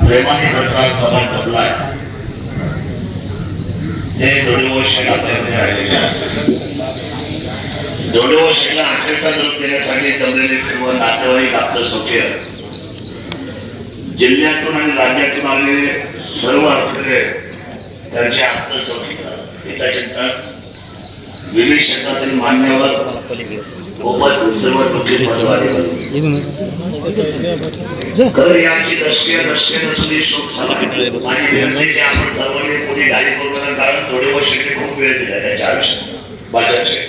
प्रेमाने नटराज समाज जपलाय. ते दोडीवर शेण आपल्यामध्ये राहिलेले आहे दोडीवर शेणला अखेरचा निरोप देण्यासाठी जमलेले सर्व नातेवाईक आपलं सोक्य जिल्ह्यातून आणि राज्यातून आलेले सर्व असलेले त्यांचे आप्त सोक्य विविध क्षेत्रातील मान्यवर उपस्थित सर्व दुःखी पदवारी यांची दशके दशके नसून शोक सभा आणि विनंती की आपण सर्वांनी कोणी गाडी करू नका कारण थोडे वर्ष खूप वेळ दिला त्याच्या आयुष्यात. बाजारचे.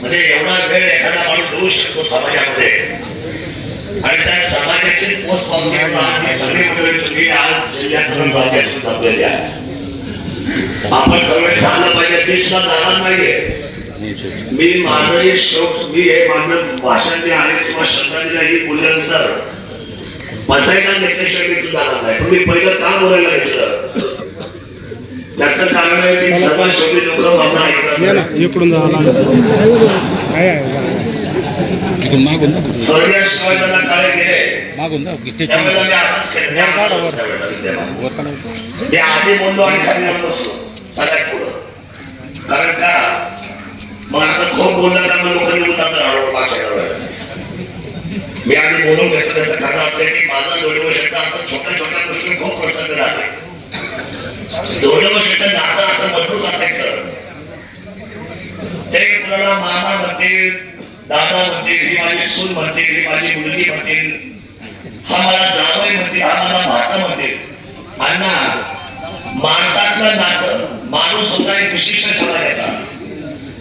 म्हणजे एवढा वेळ एखादा माणूस देऊ शकतो समाजामध्ये. आणि त्या समाजाची पोच पावते सगळी मंडळी तुम्ही आज जमलेली आहे आपण सर्व थांबलं पाहिजे. मी सुद्धा जाणार नाहीये. मी माझं हे शोक मी हे माझं भाषण जे आहे किंवा श्रद्धांजली ही बोलल्यानंतर बसायला घेतल्याशिवाय मी तुला जाणार नाही. पण मी पहिलं का बोलायला घेतलं? त्याचं कारण आहे की सर्वात शेवटी लोक माझं स्वर्गीय शिवाजीला काळे गेले. त्यावेळेला मी असंच केलं. मी आधी बोललो आणि खाली जाऊन बसलो. सगळ्यात पुढं. कारण का? मग असं खूप बोललं मग लोकांनी उतार राहणार मी आधी बोलून घेतलं त्याचं कारण असं आहे की माझा दोन वर्षाचा असं छोट्या छोट्या गोष्टी खूप प्रसंग झाले. दोन वर्षाचं नातं असं मजबूत असायचं. ते मुलाला मामा म्हणतील दादा म्हणतील ही माझी सून म्हणतील ही माझी मुलगी म्हणतील हा मला जावई म्हणतील हा मला भाचा म्हणतील. अण्णा माणसातलं नातं माणूस होता एक विशिष्ट समाजाचा.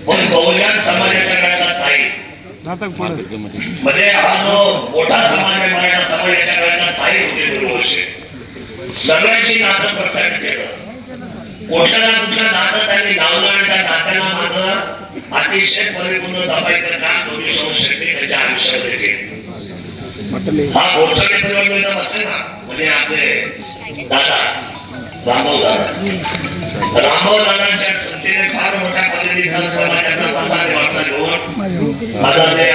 पण बहुजन समाजाच्या पुढे मार्केटमध्ये. म्हणजे हा जो मोठा समाज आहे मराठा समाजाच्या काळाचा ताई होते गुरुवंशी सगळ्यांची नातं प्रस्थापित केलं. कुठलं ना कुठलं नातं त्यांनी लावलं आणि त्या नात्याला मात्र अतिशय परिपूर्ण जपायचं काम दोन्ही शेट्टी त्याच्या आयुष्यामध्ये केलं. हा एकदम असते ना म्हणजे आपले दादा रामभाऊ दादांच्या संस्थेने फार मोठ्या पद्धतीचा समाजाचा प्रसार वारसा घेऊन आदरणीय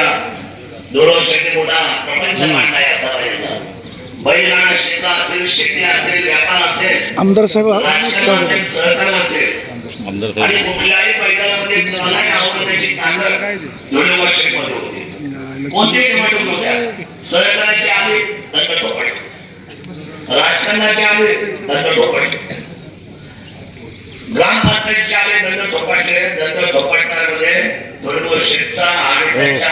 दोडो शेट्टी मोठा प्रपंच मांडला या समाजाचा. बैलगाडा क्षेत्र असेल शेती असेल व्यापार असेल आमदार साहेब सहकार असेल. आमदार आणि साहेब कुठल्याही मैदानामध्ये मलाही आवडत त्याची ताकद दोन्ही वर्षामध्ये होती. कोणत्याही निवडणूक होत्या सहकाराची आली दंड ठोकळे राजकारणाचे आले दंड ठोकळे ग्रामपंचायतचे आले दंड ठोकाटले दंड आणि त्याच्या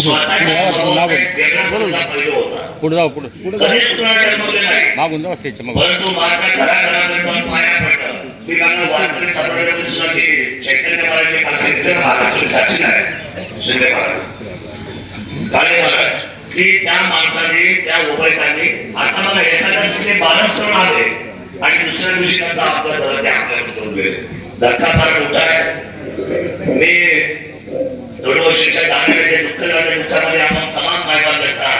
स्वतःच्या स्वभावाचा वेगळा पैलू होता. पुढे जाऊ पुढे. कधीच कुणाला जन्मले नाही. मागून जा स्टेजच्या मागून. परंतु माझ्या घराघरामध्ये जाऊन पाया पडलं. मी माझं वारकरी संप्रदायामध्ये सुद्धा ती चैतन्य महाराज मला इतर महाराज तुम्ही साक्षी नाही की त्या माणसाने त्या उभयतांनी आता मला एखाद्या ते बाराच तरुण आले आणि दुसऱ्या दिवशी त्यांचा अपघात झाला ते आपल्याकडे दोन वेळ धक्का फार मोठा आहे. मी दोन वर्षाच्या दाखल्याचे दुःख झालं दुःखामध्ये आपण तमाम मायबाप करता.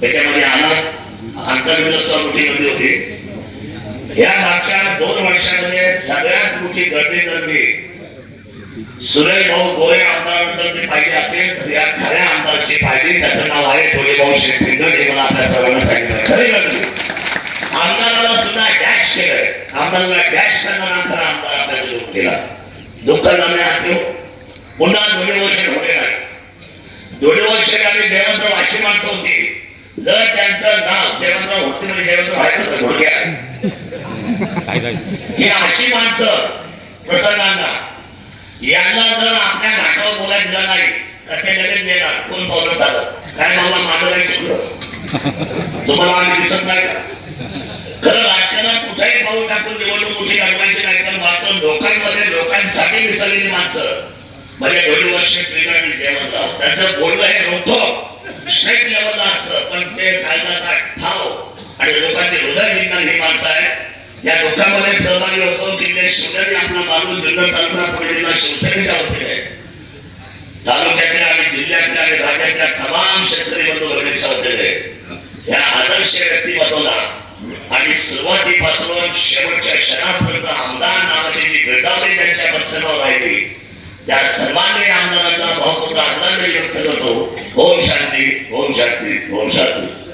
त्याच्यामध्ये आनंद आंतरविध मोठी गर्दी होती. या मागच्या दोन वर्षामध्ये सगळ्यात मोठी गर्दी जर मी सुरेश भाऊ गोरे आमदारानंतर ते पाहिजे असेल तर या खऱ्या आमदारची पाहिजे त्याचं नाव आहे गोरे भाऊ हे मला आपल्या सर्वांना सांगितलं. खरी आमदाराला सुद्धा डॅश केलंय. आमदाराला डॅश करणारा आमदार आपल्या लोक गेला. दुःख झाले हाती पुन्हा दोन्ही वर्ष होते नाही दोन्ही वर्ष आम्ही जयवंतराव अशी माणसं होती. जर त्यांचं नाव जयवंतराव होते म्हणजे जयवंतराव आहे होतं घोडक्या काय काय ही अशी माणसं प्रसंगांना यांना जर आपल्या घाटावर बोलायचं दिला नाही तर ते लगेच देणार कोण पावलं चालत काय मला माझं नाही चुकलं. तुम्हाला आम्ही दिसत नाही का? खरं राजकारणात कुठेही पाऊल टाकून निवडणूक मोठी लागवायची नाही पण मात्र लोकांमध्ये लोकांसाठी मिसळलेली माणसं. म्हणजे दोन्ही वर्ष प्रियंका जयवंतराव त्यांचं बोलणं हे रोखो. स्ट्रेट लेवलला असतं पण ते कायद्याचा ठाव आणि लोकांचे हृदय जिंकणारी ही माणसं आहे या दुःखामध्ये सहभागी होतो की ते शिवराजी आपला माणूस जुन्नर तालुका पुणे जिल्हा शिवसेनेच्या वतीने तालुक्यातल्या आणि जिल्ह्यातल्या आणि राज्यातल्या तमाम शेतकरी बंधू वर्गाच्या वतीने या आदर्श व्यक्तिमत्वाला आणि सुरुवातीपासून शेवटच्या क्षणापर्यंत आमदार नावाची जी गिरदावली त्यांच्या मस्तकावर राहिली त्या सर्वांनी आमदारांना भावपूर्ण आदरांजली व्यक्त करतो. ओम शांती ओम शांती ओम शांती.